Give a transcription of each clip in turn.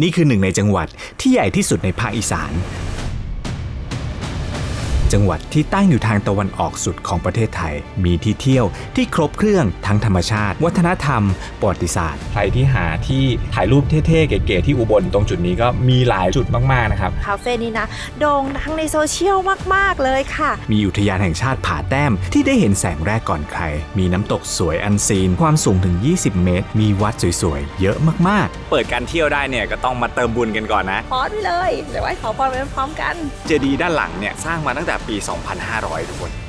นี่คือหนึ่งในจังหวัดที่ใหญ่ที่สุดในภาคอีสาน จังหวัดที่ตั้งอยู่ทางตะวันออกสุดของประเทศไทย มีที่เที่ยวที่ครบเครื่องทั้งธรรมชาติ วัฒนธรรม ประวัติศาสตร์ ใครที่หาที่ถ่ายรูปเท่ๆ เก๋ๆที่อุบลตรงจุดนี้ก็มีหลายจุดมากๆนะครับ คาเฟ่นี้นะโด่งดังในโซเชียลมากๆเลยค่ะ มีอุทยานแห่งชาติผาแต้มที่ได้เห็นแสงแรกก่อนใคร มีน้ำตกสวยอันซีน ความสูงถึง 20 เมตร มีวัดสวยๆ เยอะมากๆ เปิดการเที่ยวได้เนี่ยก็ต้องมาเติมบุญกันก่อนนะพอดไปเลยเดี๋ยวไว้ขอพรไปพร้อมกัน เจดีย์ด้านหลังเนี่ยสร้างมาตั้งแต่ปี 2500 ทุกคน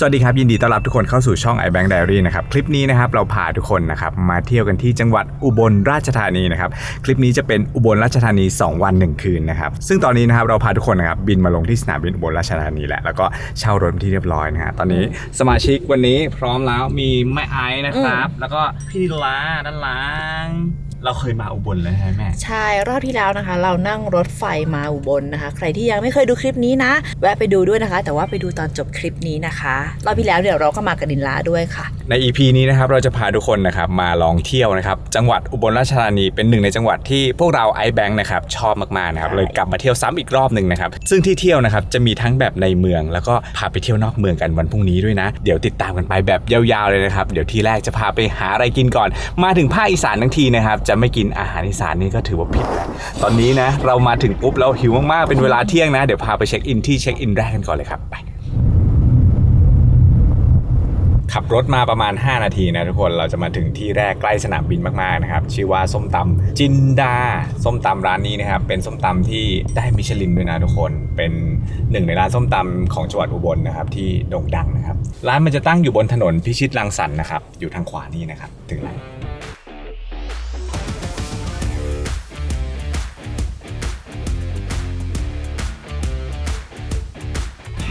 สวัสดีครับ ยินดีต้อนรับทุกคนเข้าสู่ช่อง iBank Diary นะครับ คลิปนี้นะครับเราพาทุกคนนะครับมาเที่ยวกันที่จังหวัดอุบลราชธานีนะครับ คลิปนี้จะเป็นอุบลราชธานี 2 วัน 1 คืนนะครับ ซึ่งตอนนี้นะครับเราพาทุกคนนะครับบินมาลงที่สนามบินอุบลราชธานีแล้วแล้วก็เช่ารถเป็นที่เรียบร้อยนะฮะตอนนี้สมาชิกวันนี้พร้อมแล้วมีแม่ไอซ์นะครับ แล้วก็พี่ลาด้านหลัง เราเคยมาอุบลแล้วใช่ไหมแม่ ใช่รอบที่แล้วนะคะ เรานั่งรถไฟมาอุบลนะคะ ใครที่ยังไม่เคยดูคลิปนี้นะ แวะไปดูด้วยนะคะ แต่ว่าไปดูตอนจบคลิปนี้นะคะรอบที่แล้วเดี๋ยวเราก็มากับดินลาด้วยค่ะ ใน EP นี้นะครับเราจะพาทุกคนนะครับมาลองเที่ยวนะครับจังหวัดอุบลราชธานีเป็นหนึ่งในจังหวัดที่พวกเรา iBank นะครับชอบมากๆนะครับเลยกลับมาเที่ยวซ้ำอีกรอบหนึ่งนะครับซึ่งที่เที่ยวนะครับจะมีทั้งแบบในเมือง แล้วก็พาไปเที่ยวนอกเมืองกันวันพรุ่งนี้ด้วยนะ เดี๋ยวติดตามกันไปแบบยาวๆเลยนะครับเดี๋ยวที่แรกจะพาไปหาอะไรกินก่อน มาถึงภาคอีสานทั้งทีนะครับจะไม่กินอาหารอีสานนี่ก็ถือว่าผิดแล้วตอนนี้นะเรามาถึงปุ๊บเราหิวมากๆเป็นเวลาเที่ยงนะ เดี๋ยวพาไปเช็คอินที่เช็คอินแรกกันก่อนเลยครับไปขับรถมาประมาณ 5 นาทีนะทุกคนเราจะมาถึงที่แรกใกล้สนามบินมากๆนะครับชื่อว่าส้มตำจินดา ส้มตำร้านนี้นะครับเป็นส้มตำที่ได้มิชลินด้วยนะทุกคนเป็นหนึ่งในร้านส้มตำของจังหวัดอุบลนะครับที่โด่งดังนะครับร้านมันจะตั้งอยู่บนถนนพิชิตรังสรรค์นะครับอยู่ทางขวานี่นะครับถึงแล้ว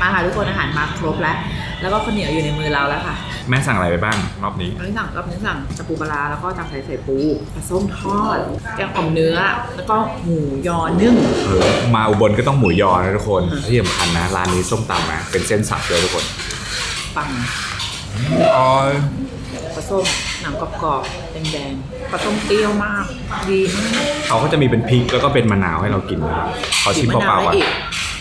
มาค่ะทุกคนอาหารมาครบแล้ว แล้วก็ข้าวเหนียวอยู่ในมือเราแล้วค่ะแม่สั่งอะไรไปบ้างรอบนี้อันนี้สั่งรอบนี้สั่งตะปูปลาร้าแล้วก็ตำไทยใส่ปูปลาส้มทอดแกงอ่อมเนื้อ แล้วก็หมูยอนึ่งเออมาอุบลก็ต้องหมูยอนะทุกคนที่สำคัญนะร้านนี้ส้มตำนะเป็นเส้นสับเลยทุกคนปังอ๋อปลาส้มหนังกรอบๆแดงๆปลาส้มเปรี้ยวมาก ดีมากเขาก็จะมีเป็นพริกแล้วก็เป็นมะนาวให้เรากินนะครับขอชิมบีบมะเปนาวล่าๆก่อนได้อีก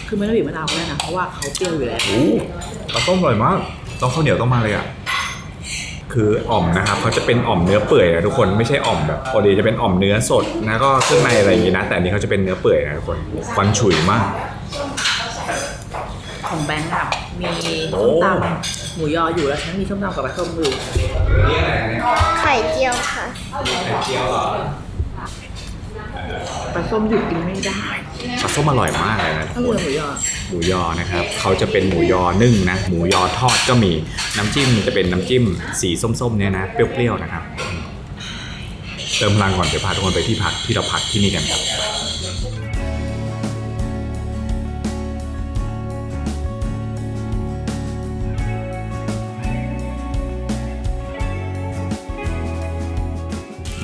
คือไม่ต้องบีบมะนาวก็ได้นะเพราะว่าเขาเปรี้ยวอยู่แล้วโอ้ปลาต้มอร่อยมากต้องข้าวเหนียวต้องมาเลยอะคืออ่อมนะครับเขาจะเป็นอ่อมเนื้อเปื่อยนะทุกคนไม่ใช่อ่อมแบบปกติจะเป็นอ่อมเนื้อสดนะก็เครื่องในอะไรอย่างงี้นะ แต่อันนี้เขาจะเป็นเนื้อเปื่อยนะทุกคนควันฉุยมาก ของแบงค์อะมีโอ้ส้มตำหมูยออยู่แล้วฉันมีส้มตำกับปลาส้มอยู่ไข่เจียวค่ะ ปลาส้มหยุดกินไม่ได้ปลาส้มอร่อยมากเลยนะถ้าทุกเรือคนหมูยอหมูยอนะครับ เขาจะเป็นหมูยอนึ่งนะ หมูยอทอดก็มี น้ำจิ้มจะเป็นน้ำจิ้มสีส้มๆเนี่ยนะ เปรี้ยวๆนะครับ เติมพลังก่อนเดี๋ยวพาทุกคนไปที่พักที่เราพักที่นี่กันครับ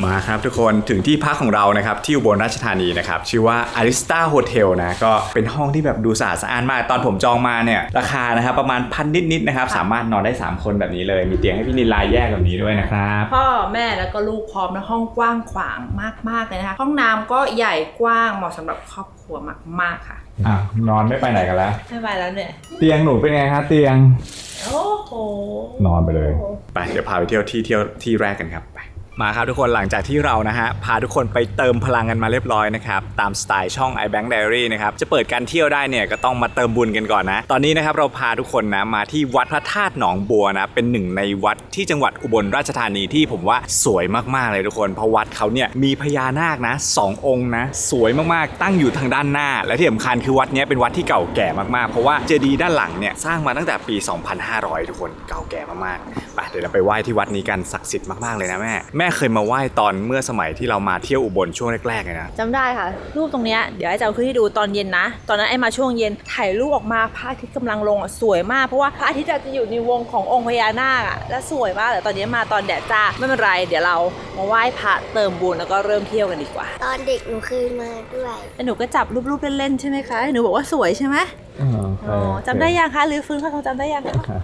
มาครับทุกคนถึงที่พักของเรานะครับ ที่อุบลราชธานีนะครับ ชื่อว่า Arista Hotel นะก็เป็นห้องที่แบบดูสะอาดสะอ้านมาก ตอนผมจองมาเนี่ย ราคานะครับ ประมาณพันนิดๆนะครับ สามารถนอนได้ 3 คนแบบนี้เลย มีเตียงให้พี่นิลาแยกแบบนี้ด้วยนะครับ พ่อแม่แล้วก็ลูกพร้อมแล้วห้องกว้างขวางมากๆเลยนะคะ ห้องน้ำก็ใหญ่กว้างเหมาะสำหรับครอบครัวมากๆค่ะอะนอนไม่ไปไหนกันแล้ว ไม่ไปแล้วเนี่ย เตียงหนูเป็นไงครับเตียงโอ้โห นอนไปเลย ไปเดี๋ยวพาไปเที่ยวที่เที่ยวที่แรกกันครับไป มาครับทุกคนหลังจากที่เรานะฮะพาทุกคนไปเติมพลังกันมาเรียบร้อยนะครับตามสไตล์ช่อง iBank Diary นะครับจะเปิดการเที่ยวได้เนี่ยก็ต้องมาเติมบุญกันก่อนนะ ตอนนี้นะครับเราพาทุกคนนะมาที่วัดพระธาตุหนองบัวนะเป็นหนึ่งในวัดที่จังหวัดอุบลราชธานีที่ผมว่าสวยมากๆเลยทุกคนเพราะวัดเขาเนี่ยมีพญานาคนะสององค์นะสวยมากๆตั้งอยู่ทางด้านหน้า และที่สำคัญคือวัดนี้เป็นวัดที่เก่าแก่มากๆ เพราะว่าเจดีย์ด้านหลังเนี่ยสร้างมาตั้งแต่ปี 2500 ทุกคนเก่าแก่มากๆไปเดี๋ยวเราไปไหว้ที่วัดนี้กันศักดิ์สิทธิ์มากๆเลยนะแม่แม่เคยมาไหว้ตอนเมื่อสมัยที่เรามาเที่ยวอุบลช่วงแรกๆเลยนะจำได้ค่ะ รูปตรงเนี้ยเดี๋ยวไอ้จะเอาขึ้นให้ดูตอนเย็นนะ ตอนนั้นไอ้มาช่วงเย็นถ่ายรูปออกมาพระอาทิตย์กำลังลงอะสวยมากเพราะว่าพระอาทิตย์อะจะอยู่ในวงขององค์พญานาคอะและสวยมากแต่ตอนนี้มาตอนแดดจ้าไม่เป็นไร เดี๋ยวเรามาไหว้พระเติมบุญแล้วก็เริ่มเที่ยวกันดีกว่าตอนเด็กหนูเคยมาด้วยแล้วหนูก็จับรูปๆเล่นๆใช่ไหมคะหนูบอกว่าสวยใช่ไหมอ๋อจำได้ยังคะหรือฟื้นเขาจำได้ยังคะ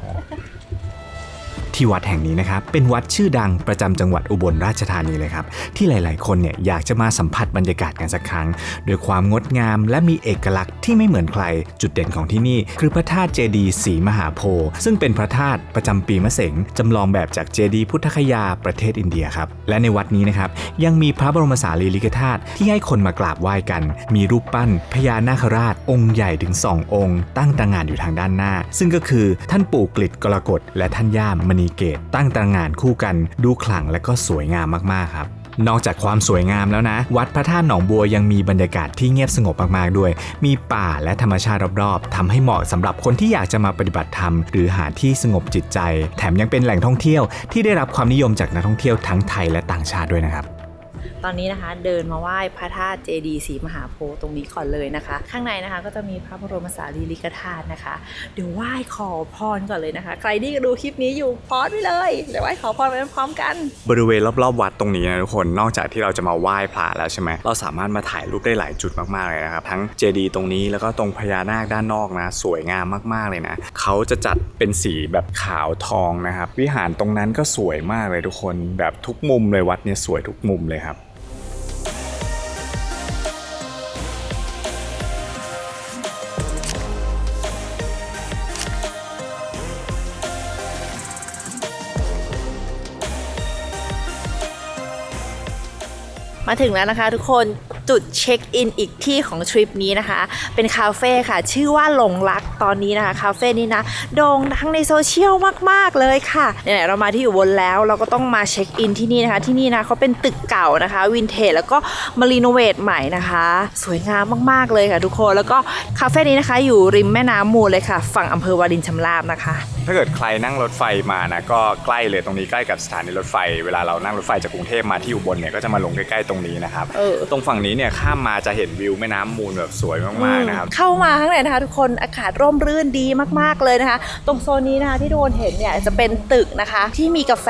ที่วัดแห่งนี้นะครับ เป็นวัดชื่อดังประจำจังหวัดอุบลราชธานีเลยครับ ที่หลาย ๆ คนเนี่ยอยากจะมาสัมผัสบรรยากาศกันสักครั้งโดยความงดงาม และมีเอกลักษณ์ที่ไม่เหมือนใคร จุดเด่นของที่นี่ คือพระธาตุเจดีย์ศรีมหาโพธิ์ซึ่งเป็นพระธาตุประจำปีมะเสงจำลองแบบจากเจดีย์พุทธคยาประเทศอินเดียครับ และในวัดนี้นะครับยังมีพระบรมสารีริกธาตุที่ให้คนมากราบไหว้กัน มีรูปปั้นพญานาคราช องค์ใหญ่ถึง 2 องค์ ตั้งตระหงานอยู่ทางด้านหน้า ซึ่งก็คือท่านปู่กฤษกรกฎและท่านย่ามณีเกตตั้งตระงานคู่กัน ดูขลังและก็สวยงามมากๆครับนอกจากความสวยงามแล้วนะ วัดพระธาตุหนองบัวยังมีบรรยากาศที่เงียบสงบมากๆด้วย มีป่าและธรรมชาติรอบๆทำให้เหมาะสำหรับคนที่อยากจะมาปฏิบัติธรรม หรือหาที่สงบจิตใจ แถมยังเป็นแหล่งท่องเที่ยวที่ได้รับความนิยมจากนักท่องเที่ยวทั้งไทยและต่างชาติด้วยนะครับ ตอนนี้นะคะเดินมาไหว้พระธาตุเจดีย์ศรีมหาโพธิ์ตรงนี้ก่อนเลยนะคะ ข้างในนะคะก็จะมีพระบรมสารีริกธาตุนะคะ เดี๋ยวไหว้ขอพรก่อนเลยนะคะ ใครที่ดูคลิปนี้อยู่พอดไว้เลยเดี๋ยวไหว้ขอพรไปพร้อมกัน บริเวณรอบๆวัดตรงนี้นะทุกคนนอกจากที่เราจะมาไหว้พระแล้วใช่ไหมเราสามารถมาถ่ายรูปได้หลายจุดมากๆเลยนะครับทั้งเจดีย์ตรงนี้แล้วก็ตรงพญานาคด้านนอกนะ สวยงามมากๆเลยนะเขาจะจัดเป็นสีแบบขาวทองนะครับวิหารตรงนั้นก็สวยมากเลยทุกคนแบบทุกมุมเลยวัดเนี่ยสวยทุกมุมเลยครับ ถึงแล้วนะคะทุกคน จุดเช็คอินอีกที่ของทริปนี้นะคะ เป็นคาเฟ่ค่ะ ชื่อว่าหลงรักตอนนี้นะคะ คาเฟ่นี้นะโด่งดังในโซเชียลมาก ๆ เลยค่ะไหนๆเรามาที่อยู่บนแล้ว เราก็ต้องมาเช็คอินที่นี่นะคะ ที่นี่นะเขาเป็นตึกเก่านะคะ วินเทจแล้วก็มารีโนเวทใหม่นะคะ สวยงามมาก ๆ เลยค่ะทุกคน แล้วก็คาเฟ่นี้นะคะ อยู่ริมแม่น้ำมูลเลยค่ะ ฝั่งอำเภอวารินชำราบนะคะ ถ้าเกิดใครนั่งรถไฟมานะก็ใกล้เลยตรงนี้ใกล้กับสถานีรถไฟ เวลาเรานั่งรถไฟจากกรุงเทพมาที่อุบลเนี่ยก็จะมาลงใกล้ๆตรงนี้นะครับเออตรงฝั่งนี้เนี่ยข้ามมาจะเห็นวิวแม่น้ำมูลแบบสวยมากๆนะครับ เข้ามาข้างในนะคะทุกคนอากาศร่มรื่นดีมากๆเลยนะคะ ตรงโซนนี้นะคะที่ทุกคนเห็นเนี่ยจะเป็นตึกนะคะ ที่มีกาแฟ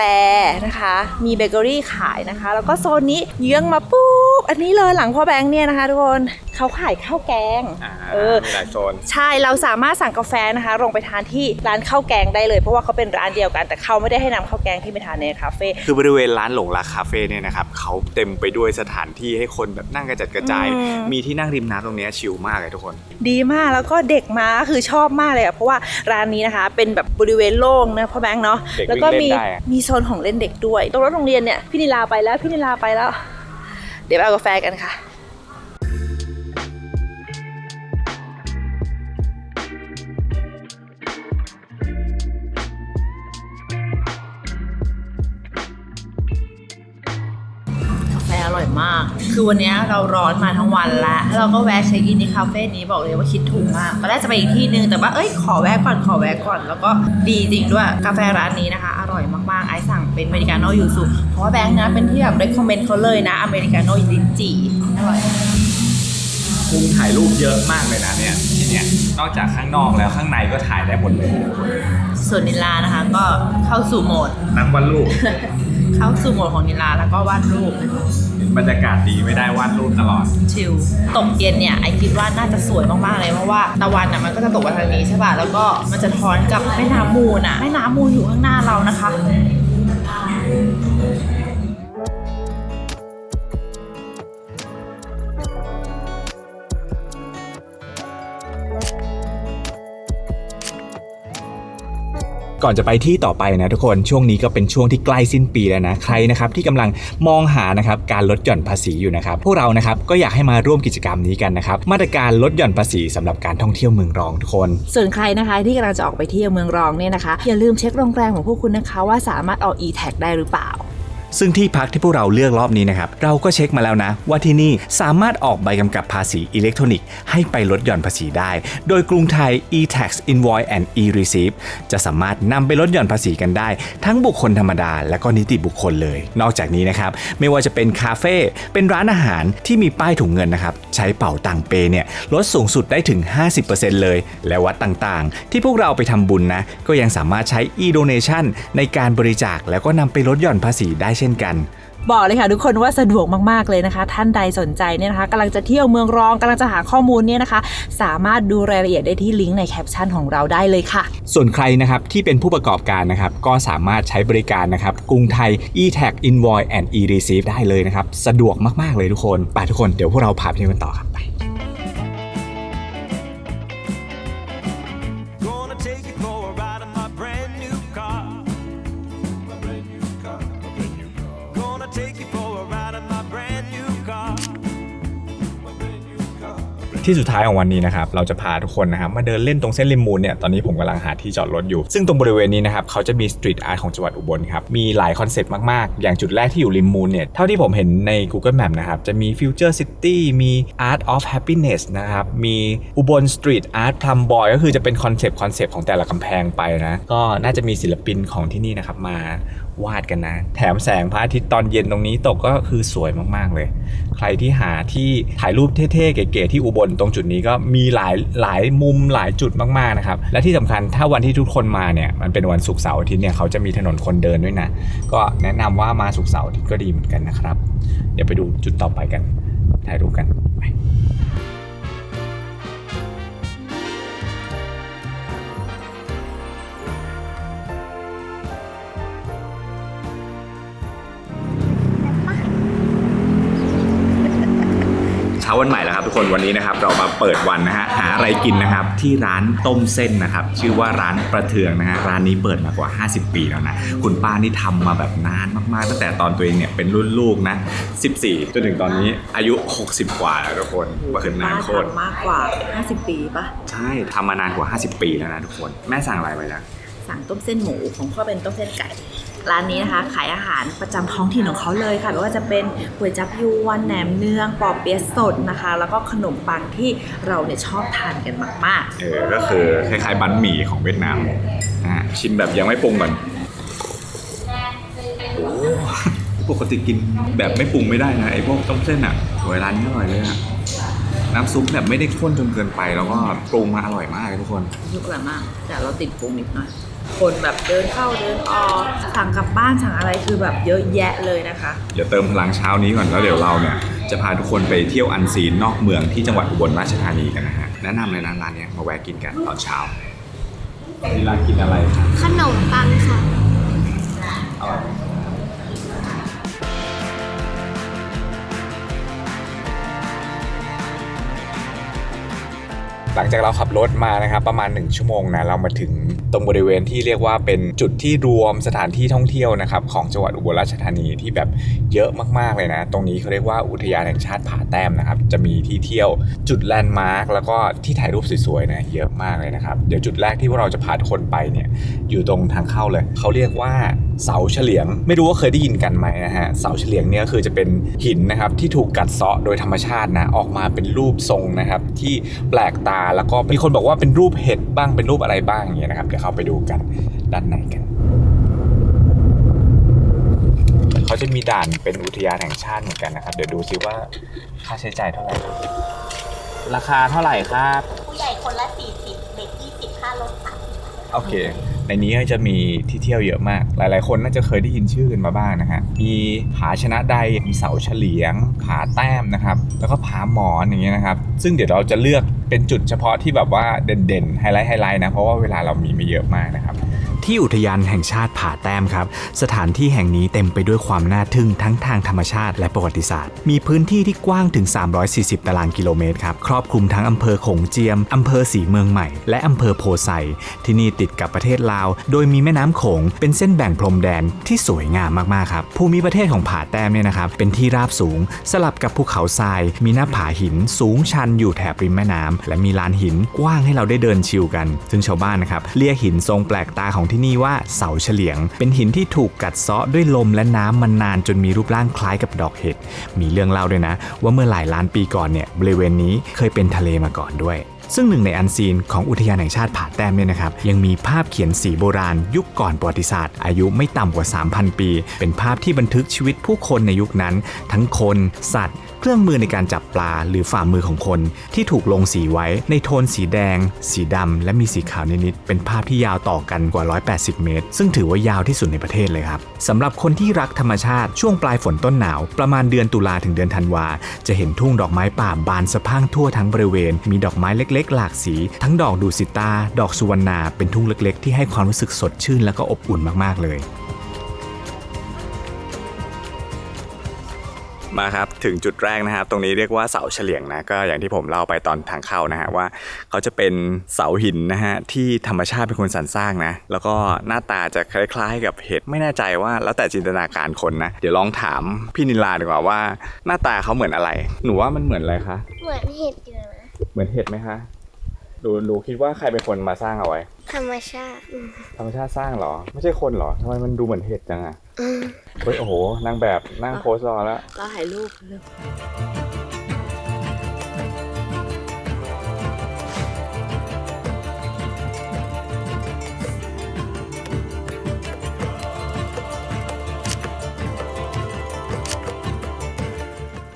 นะคะ มีเบเกอรี่ขายนะคะ แล้วก็โซนนี้เยื้องมาปุ๊บอันนี้เลยหลังพ่อแบงค์เนี่ยนะคะทุกคนเขาขายข้าวแกงอ่าเออ มีหลายโซน ใช่เราสามารถสั่งกาแฟนะคะลงไปทานที่ร้านข้าวแกงได้เลยเพราะว่าเขาเป็นร้านเดียวกัน แต่เขาไม่ได้ให้นำข้าวแกงที่ไปทานในคาเฟ่คือบริเวณร้านหลงรักคาเฟ่เนี่ยนะครับเขาเต็มไปด้วยสถานที่ให้คนแบบนั่งกระจัดกระจายอืมมีที่นั่งริมน้ำตรงเนี้ยชิลมากเลยทุกคน ดีมากแล้วก็เด็กมาก็คือชอบมากเลยอะเพราะว่าร้านนี้นะคะ เป็นแบบบริเวณโล่งนะพ่อแบงค์เนาะเด็กวิ่งแล้วก็มีเล่นได้อะมีโซนของเล่นเด็กด้วย ตรงรถโรงเรียนเนี่ยพี่นิลาไปแล้วพี่นิลาไปแล้ว เดี๋ยวไปเอากาแฟกันค่ะ ร่อยมาก คือวันนี้เราร้อนมาทั้งวันแล้วแล้วเราก็แวะเช็คอินที่คาเฟ่นี้บอกเลยว่าคิดถูกมากตอนแรกจะไปอีกที่นึงแต่ว่าเอ้ยขอแวะก่อนขอแวะก่อน แล้วก็ดีจริงด้วยกาแฟร้านนี้นะคะ อร่อยมากๆไอซ์สั่งเป็นอเมริกาโน่ยูสุเพราะว่าแบงค์นะเป็นที่แบบ recommend เขาเลยนะอเมริกาโน่ลิ้นจี่อร่อยมุมถ่ายรูปเยอะมากเลยนะเนี่ยที่เนี่ยนอกจากข้างนอกแล้วข้างในก็ถ่ายได้หมดเลยส่วนนิลานะคะ ก็เข้าสู่โหมดนั่งวาดรูปเข้าสู่โหมดของนิลาแล้วก็วาดรูปนะคะ บรรยากาศดีไม่ได้วาดรูปตลอด ชิลตกเย็นเนี่ยไอคิดว่าน่าจะสวยมากๆเลยเพราะว่าตะวันอะมันก็จะตกมาทางนี้ใช่ป่ะแล้วก็มันจะท้อนกับแม่น้ำมูลอะแม่น้ำมูลอยู่ข้างหน้าเรานะคะ ก่อนจะไปที่ต่อไปนะทุกคนช่วงนี้ก็เป็นช่วงที่ใกล้สิ้นปีแล้วนะใครนะครับที่กำลังมองหานะครับการลดหย่อนภาษีอยู่นะครับพวกเรานะครับก็อยากให้มาร่วมกิจกรรมนี้กันนะครับมาตรการลดหย่อนภาษีสำหรับการท่องเที่ยวเมืองรองทุกคน ส่วนใครนะคะที่กำลังจะออกไปเที่ยวเมืองรองเนี่ยนะคะอย่าลืมเช็คโรงแรมของพวกคุณนะคะว่าสามารถออก e-tag ได้หรือเปล่า ซึ่งที่พักที่พวกเราเลือกรอบนี้นะครับ เราก็เช็คมาแล้วนะ ว่าที่นี่สามารถออกใบกำกับภาษีอิเล็กทรอนิกส์ให้ไปลดหย่อนภาษีได้ โดยกรุงไทย e-tax invoice and e-receipt จะสามารถนำไปลดหย่อนภาษีกันได้ ทั้งบุคคลธรรมดา และก็นิติบุคคลเลย นอกจากนี้นะครับ ไม่ว่าจะเป็นคาเฟ่เป็นร้านอาหารที่มีป้ายถุงเงินนะครับใช้เป่าตังเปเนี่ยลดสูงสุดได้ถึง 50%เลย และวัดต่างๆ ที่พวกเราไปทำบุญนะก็ยังสามารถใช้ e-donation ในการบริจาคแล้วก็นำไปลดหย่อนภาษีได้เช่นกัน บอกเลยค่ะทุกคนว่าสะดวกมากๆเลยนะคะ ท่านใดสนใจเนี่ยนะคะกำลังจะเที่ยวเมืองรองกำลังจะหาข้อมูลเนี่ยนะคะ สามารถดูรายละเอียดได้ที่ลิงก์ในแคปชั่นของเราได้เลยค่ะ ส่วนใครนะครับที่เป็นผู้ประกอบการนะครับก็สามารถใช้บริการนะครับกรุงไทย e-tag invoice and e-receive ได้เลยนะครับสะดวกมากๆเลยทุกคนไปทุกคนเดี๋ยวพวกเราพาไปเที่ยวกันต่อครับไป ที่สุดท้ายของวันนี้นะครับเราจะพาทุกคนนะครับมาเดินเล่นตรงเส้นริมมูลเนี่ยตอนนี้ผมกำลังหาที่จอดรถอยู่ ซึ่งตรงบริเวณนี้นะครับเขาจะมีสตรีทอาร์ตของจังหวัดอุบลครับมีหลายคอนเซปต์มากๆ อย่างจุดแรกที่อยู่ริมมูลเนี่ยเท่าที่ผมเห็นใน Google Map นะครับจะมี Future City มี Art of Happiness นะครับมีอุบลสตรีทอาร์ตพลัมบอยก็คือจะเป็นคอนเซปต์คอนเซปต์ของแต่ละกำแพงไปนะก็น่าจะมีศิลปินของที่นี่นะครับมา วาดกันนะ แถมแสงพระอาทิตย์ตอนเย็นตรงนี้ตกก็คือสวยมากๆเลย ใครที่หาที่ถ่ายรูปเท่ๆเก๋ๆที่อุบลตรงจุดนี้ก็มีหลายหลายมุมหลายจุดมากๆนะครับ และที่สำคัญถ้าวันที่ทุกคนมาเนี่ยมันเป็นวันศุกร์เสาร์อาทิตย์เนี่ยเขาจะมีถนนคนเดินด้วยนะ ก็แนะนำว่ามาศุกร์เสาร์อาทิตย์ก็ดีเหมือนกันนะครับ เดี๋ยวไปดูจุดต่อไปกันถ่ายรูปกันไป วันใหม่แล้วครับทุกคนวันนี้นะครับเรามาเปิดวันนะฮะหาอะไรกินนะครับที่ร้านต้มเส้นนะครับชื่อว่าร้านประเทืองนะฮะร้านนี้เปิดมากว่า 50 ปีแล้วนะคุณป้านี่ทำมาแบบนานมากๆ ตั้งแต่ตอนตัวเองเนี่ยเป็นรุ่นลูกนะ 14 จนถึงตอนนี้อายุ 60 กว่าแล้วทุกคนว่าคือนานโคตรมากกว่า 50 ปีปะใช่ทำมานานกว่า 50 ปีแล้วนะทุกคนแม่สั่งอะไรไปนะสั่งต้มเส้นหมูของพ่อเป็นต้มเส้นไก่ ร้านนี้นะคะขายอาหารประจำท้องถิ่นของเขาเลยค่ะไม่ว่าจะเป็นก๋วยจับยวนแหนมเนืองปอเปี๊ยะสดนะคะ แล้วก็ขนมปังที่เราเนี่ยชอบทานกันมากเออก็คือคล้ายๆบันหมี่ของเวียดนามนะฮะชิมแบบยังไม่ปรุงก่อนโอ้ปกติกินแบบไม่ปรุงไม่ได้นะไอ้พวกต้มเส้นอะโอ้ยร้านนี้อร่อยเลยอะน้ำซุปแบบไม่ได้ข้นจนเกินไปแล้วก็ปรุงมาอร่อยมากเลยทุกคนๆยุคหลังมากแต่เราติดปรุงนิดหน่อย คนแบบเดินเข้าเดินออกสั่งกลับบ้านสั่งอะไรคือแบบเยอะแยะเลยนะคะ เดี๋ยวเติมพลังเช้านี้ก่อนแล้วเดี๋ยวเราเนี่ยจะพาทุกคนไปเที่ยวอันซีนนอกเมืองที่จังหวัดอุบลราชธานีกันนะฮะแนะนำเลยนะร้านเนี้ยมาแวะกินกันตอนเช้าที่ร้านกินอะไรครับขนมปังค่ะอร่อย หลังจากเราขับรถมานะครับประมาณ 1 ชั่วโมงนะเรามาถึงตรงบริเวณที่เรียกว่าเป็นจุดที่รวมสถานที่ท่องเที่ยวนะครับของจังหวัดอุบลราชธานีที่แบบเยอะมากๆเลยนะ ตรงนี้เขาเรียกว่าอุทยานแห่งชาติผาแต้มนะครับจะมีที่เที่ยวจุดแลนด์มาร์คแล้วก็ที่ถ่ายรูปสวยๆนะเยอะมากเลยนะครับเดี๋ยวจุดแรกที่พวกเราจะพาทุกคนไปเนี่ยอยู่ตรงทางเข้าเลยเขาเรียกว่าเสาเฉลียง ไม่รู้ว่าเคยได้ยินกันไหมนะฮะเสาเฉลียงเนี่ยคือจะเป็นหินนะครับที่ถูกกัดเซาะโดยธรรมชาตินะออกมาเป็นรูปทรงนะครับที่แปลกตาแล้วก็มีคนบอกว่าเป็นรูปเห็ดบ้างเป็นรูปอะไรบ้างอย่างเงี้ยนะครับเดี๋ยวเข้าไปดูกันด้านในกันเขาจะมีด่านเป็นอุทยานแห่งชาติเหมือนกันนะครับ เดี๋ยวดูซิว่าค่าใช้จ่ายเท่าไหร่ราคาเท่าไหร่ครับ ผู้ใหญ่คนละ40เด็ก20ค่ารถค่ะโอเค ในนี้ก็จะมีที่เที่ยวเยอะมาก หลาย ๆ คนน่าจะเคยได้ยินชื่อกันมาบ้างนะฮะ มีผาชนะใด มีเสาเฉลียง ผาแต้มนะครับ แล้วก็ผาหมอนอย่างเงี้ยนะครับ ซึ่งเดี๋ยวเราจะเลือกเป็นจุดเฉพาะที่แบบว่าเด่นๆ ไฮไลท์ไฮไลท์นะ เพราะว่าเวลาเรามีไม่เยอะมากนะครับ ที่อุทยานแห่งชาติผาแต้มครับ สถานที่แห่งนี้เต็มไปด้วยความน่าทึ่งทั้งทางธรรมชาติและประวัติศาสตร์ มีพื้นที่ที่กว้างถึง 340 ตารางกิโลเมตรครับ ครอบคลุมทั้งอำเภอโขงเจียม อำเภอสีเมืองใหม่ และอำเภอโพไซ ที่นี่ติดกับประเทศลาว โดยมีแม่น้ำโขงเป็นเส้นแบ่งพรมแดนที่สวยงามมากๆครับ ภูมิประเทศของผาแต้มเนี่ยนะครับ เป็นที่ราบสูง สลับกับภูเขาทราย มีหน้าผาหินสูงชันอยู่แถบริมแม่น้ำและมีลานหินกว้างให้เราได้เดินชิลกัน ซึ่งชาวบ้านนะครับเรียกหินทรงแปลกตาของที่นี่ว่าเสาเฉลียง เป็นหินที่ถูกกัดเซาะด้วยลมและน้ำมันนานจนมีรูปร่างคล้ายกับดอกเห็ด มีเรื่องเล่าด้วยนะ ว่าเมื่อหลายล้านปีก่อนเนี่ยบริเวณนี้เคยเป็นทะเลมาก่อนด้วยซึ่งหนึ่งในอันซีนของอุทยานแห่งชาติผาแต้มเนี่ยนะครับ ยังมีภาพเขียนสีโบราณ ยุคก่อนประวัติศาสตร์ อายุไม่ต่ำกว่า 3,000 ปี เป็นภาพที่บันทึกชีวิตผู้คนในยุคนั้น ทั้งคน สัตว์ เครื่องมือในการจับปลาหรือฝ่ามือของคนที่ถูกลงสีไว้ในโทนสีแดง สีดำ และมีสีขาวนิดๆเป็นภาพที่ยาวต่อกันกว่า 180 เมตร ซึ่งถือว่ายาวที่สุดในประเทศเลยครับสำหรับคนที่รักธรรมชาติช่วงปลายฝนต้นหนาว ประมาณเดือนตุลาถึงเดือนธันวา จะเห็นทุ่งดอกไม้ป่าบานสะพั่งทั่วทั้งบริเวณ มีดอกไม้เล็ก ๆ หลากสี ทั้งดอกดูสิตาดอกสุวรรณาเป็นทุ่งเล็ก ๆ ที่ให้ความรู้สึกสดชื่นและก็อบอุ่นมากๆเลย มาครับถึงจุดแรกนะครับ ตรงนี้เรียกว่าเสาเฉลียงนะก็อย่างที่ผมเล่าไปตอนทางเข้านะฮะว่าเขาจะเป็นเสาหินนะฮะที่ธรรมชาติเป็นคนสรรสร้างนะ แล้วก็หน้าตาจะคล้ายๆกับเห็ดไม่แน่ใจว่าแล้วแต่จินตนาการคนนะ เดี๋ยวลองถามพี่นิลาดีกว่าว่า หน้าตาเขาเหมือนอะไร หนูว่ามันเหมือนอะไรคะเหมือนเห็ดอยู่นะเหมือนเห็ดไหมคะดูดูคิดว่าใครเป็นคนมาสร้างเอาไว้ ธรรมชาติอืมธรรมชาติสร้างเหรอ ไม่ใช่คนเหรอทำไมมันดูเหมือนเห็ดจังอะอืม เฮ้ยโอ้โหนางแบบนั่งโพสรอแล้วเราถ่ายรูปเร็ว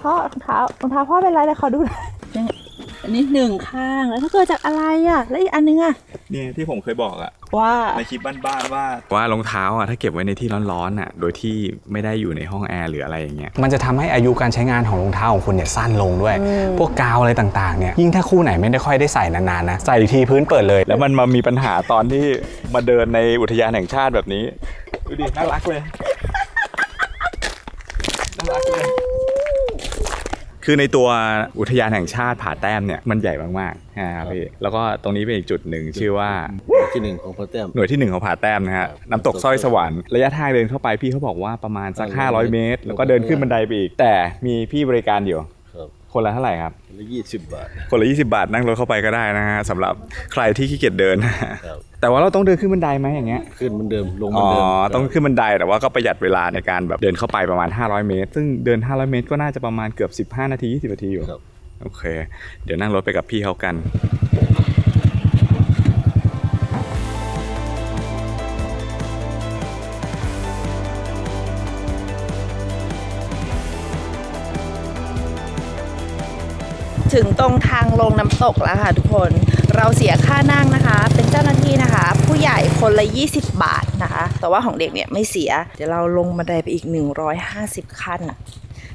พ่อรองเท้ารองเท้าพ่อเป็นไรเลยขอดูหน่อยยังไงอั นนี้หนึ่งข้างแล้วถ้าเกิดจากอะไรอะ แล้วอีกอันนึงอะเนี่ยที่ผมเคยบอกอะว่าในคลิปบ้านๆว่า ว่ารองเท้าอะถ้าเก็บไว้ในที่ร้อนๆอะ โดยที่ไม่ได้อยู่ในห้องแอร์หรืออะไรอย่างเงี้ย มันจะทำให้อายุการใช้งานของรองเท้าของคุณเนี่ยสั้นลงด้วย พวกกาวอะไรต่างๆเนี่ย ยิ่งถ้าคู่ไหนไม่ได้ค่อยได้ใส่นานๆนะ ใส่อีกทีพื้นเปิดเลย แล้วมันมามีปัญหาตอนที่มาเดินในอุทยานแห่งชาติแบบนี้ ดูดิน่ารักเลย น่ารักเลย คือในตัวอุทยานแห่งชาติผาแต้มเนี่ยมันใหญ่มากๆนะครับพี่แล้วก็ตรงนี้เป็นอีกจุดหนึ่งชื่อว่าที่หนึ่งของพระแต้มหน่วยที่หนึ่งของผาแต้มนะฮะน้ำตกสร้อยสวรรค์ระยะทางเดินเข้าไปพี่เขาบอกว่าประมาณสัก500 เมตร แล้วก็เดินขึ้นบันไดไปอีก แต่มีพี่บริการอยู่ ครับคนละเท่าไหร่ครับละยี่สิบบาท คนละ 20 บาทนั่งรถเข้าไปก็ได้นะฮะสำหรับใครที่ขี้เกียจเดินครับ แต่ว่าเราต้องเดินขึ้นบันไดไหมอย่างเงี้ย ขึ้นเหมือนเดิมลงเหมือ๋อ อนเดิมต้องขึ้นบันไดแต่ว่าก็ประหยัดเวลาในการแบบเดินเข้าไปประมาณ 500 เมตร ซึ่งเดิน 500 เมตรก็น่าจะประมาณเกือบ 15 นาที 20 นาทีอยู่ ครับ โอเค เดี๋ยวนั่งรถไปกับพี่เขากัน ถึงตรงทางลงน้ำตกแล้วค่ะทุกคนเราเสียค่านั่งนะคะ เป็นเจ้าหน้าที่นะคะ ผู้ใหญ่คนละ 20 บาทนะคะ แต่ว่าของเด็กเนี่ยไม่เสีย เดี๋ยวเราลงบันไดไปอีก 150 ขั้น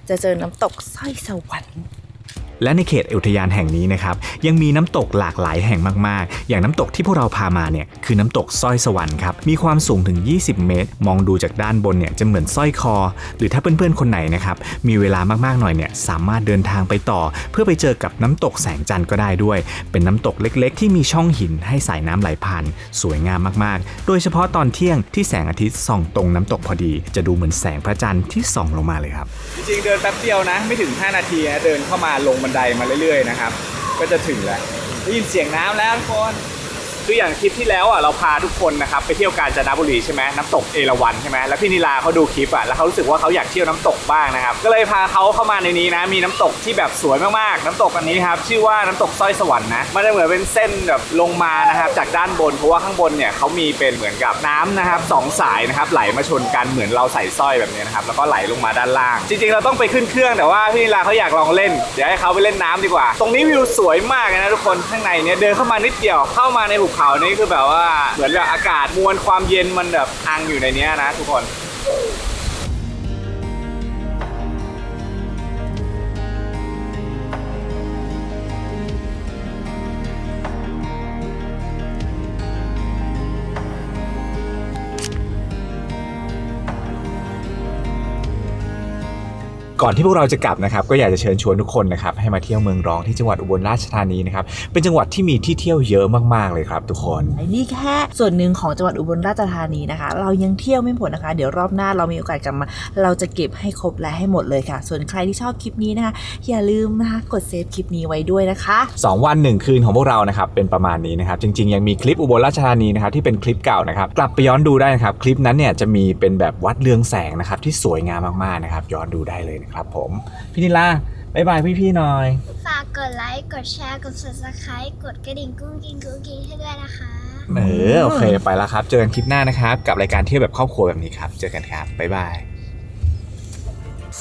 จะเจอน้ำตกสร้อยสวรรค์ และในเขตอุทยานแห่งนี้นะครับยังมีน้ำตกหลากหลายแห่งมากๆ อย่างน้ำตกที่พวกเราพามาเนี่ยคือน้ำตกสร้อยสวรรค์ครับมีความสูงถึง 20 เมตร มองดูจากด้านบนเนี่ยจะเหมือนสร้อยคอ หรือถ้าเพื่อนๆคนไหนนะครับมีเวลามากๆหน่อยเนี่ยสามารถเดินทางไปต่อ เพื่อไปเจอกับน้ำตกแสงจันทร์ก็ได้ด้วย เป็นน้ำตกเล็กๆ ที่มีช่องหินให้สายน้ำไหลผ่าน สวยงามมากๆ โดยเฉพาะตอนเที่ยงที่แสงอาทิตย์ส่องตรงน้ำตกพอดี จะดูเหมือนแสงพระจันทร์ที่ส่องลงมาเลยครับจริงๆเดินแป๊บเดียวนะไม่ถึง 5 นาทีเดินเข้ามาลงบันไดมาเรื่อยๆนะครับ ก็จะถึงแล้วได้ยินเสียงน้ำแล้วทุกคน คืออย่างคลิปที่แล้วอะเราพาทุกคนนะครับไปเที่ยวกาญจนบุรีใช่ไหมน้ำตกเอราวัณใช่ไหมแล้วพี่นิลาเขาดูคลิปอะแล้วเขารู้สึกว่าเขาอยากเที่ยวน้ำตกบ้างนะครับก็เลยพาเขาเข้ามาในนี้นะมีน้ำตกที่แบบสวยมากๆน้ำตกอันนี้ครับชื่อว่าน้ำตกสร้อยสวรรค์นะมันจะเหมือนเป็นเส้นแบบลงมานะครับจากด้านบนเพราะว่าข้างบนเนี่ยเขามีเป็นเหมือนกับน้ำนะครับสองสายนะครับไหลมาชนกันเหมือนเราใส่สร้อยแบบนี้นะครับแล้วก็ไหลลงมาด้านล่าง จริงๆเราต้องไปขึ้นเครื่องแต่ว่าพี่นิลาเขาอยากลองเล่นเดี๋ยวให้เขาไปเล่นน้ำดีกว่า ตรงนี้วิวสวยมากนะทุกคนข้างในเนี่ยเดินเข้ามานิดเดียวเข้ามาในหุบเขานี่คือแบบว่าเหมือนแบบอากาศมวลความเย็นมันแบบอังอยู่ในเนี้ยนะทุกคน ก่อนที่พวกเราจะกลับนะครับก็อยากจะเชิญชวนทุกคนนะครับให้มาเที่ยวเมืองรองที่จังหวัดอุบลราชธานีนะครับเป็นจังหวัดที่มีที่เที่ยวเยอะมากๆเลยครับ ทุกคนไอ้นี่แค่ส่วนหนึ่งของจังหวัดอุบลราชธานีนะคะ เรายังเที่ยวไม่หมดนะคะ เดี๋ยวรอบหน้าเรามีโอกาสกลับมา เราจะเก็บให้ครบและให้หมดเลยค่ะ ส่วนใครที่ชอบคลิปนี้นะคะอย่าลืมนะคะกดเซฟคลิปนี้ไว้ด้วยนะคะ2วัน1คืนของพวกเรานะครับเป็นประมาณนี้นะครับจริง ๆ ยังมีคลิปอุบลราชธานีนะครับที่เป็นคลิปเก่านะครับกลับไปย้อนดูได้นะครับคลิปนั้นเนี่ยจะมีเป็นแบบวัดเรืองแสงนะครับที่สวยงามมากๆนะครับย้อนดูได้เลยนะครับผม พี่นิลาบายบายพี่ๆหน่อย ฝากกดไลค์ กดแชร์ กด subscribe กดกระดิ่งกุ้งกินกุ้งกินให้ด้วยนะคะ เออโอเคไปแล้วครับ เจอกันคลิปหน้านะครับ กับรายการเที่ยวแบบครอบครัวแบบนี้ครับ เจอกันครับบ๊ายบาย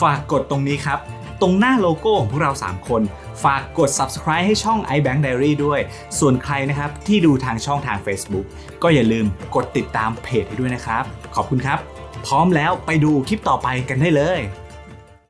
ฝากกดตรงนี้ครับ ตรงหน้าโลโก้ของพวกเรา 3 คน ฝากกด subscribe ให้ช่อง iBank Diary ด้วย ส่วนใครนะครับที่ดูทางช่องทาง Facebook ก็อย่าลืมกดติดตามเพจให้ด้วยนะครับ ขอบคุณครับ พร้อมแล้วไปดูคลิปต่อไปกันได้เลย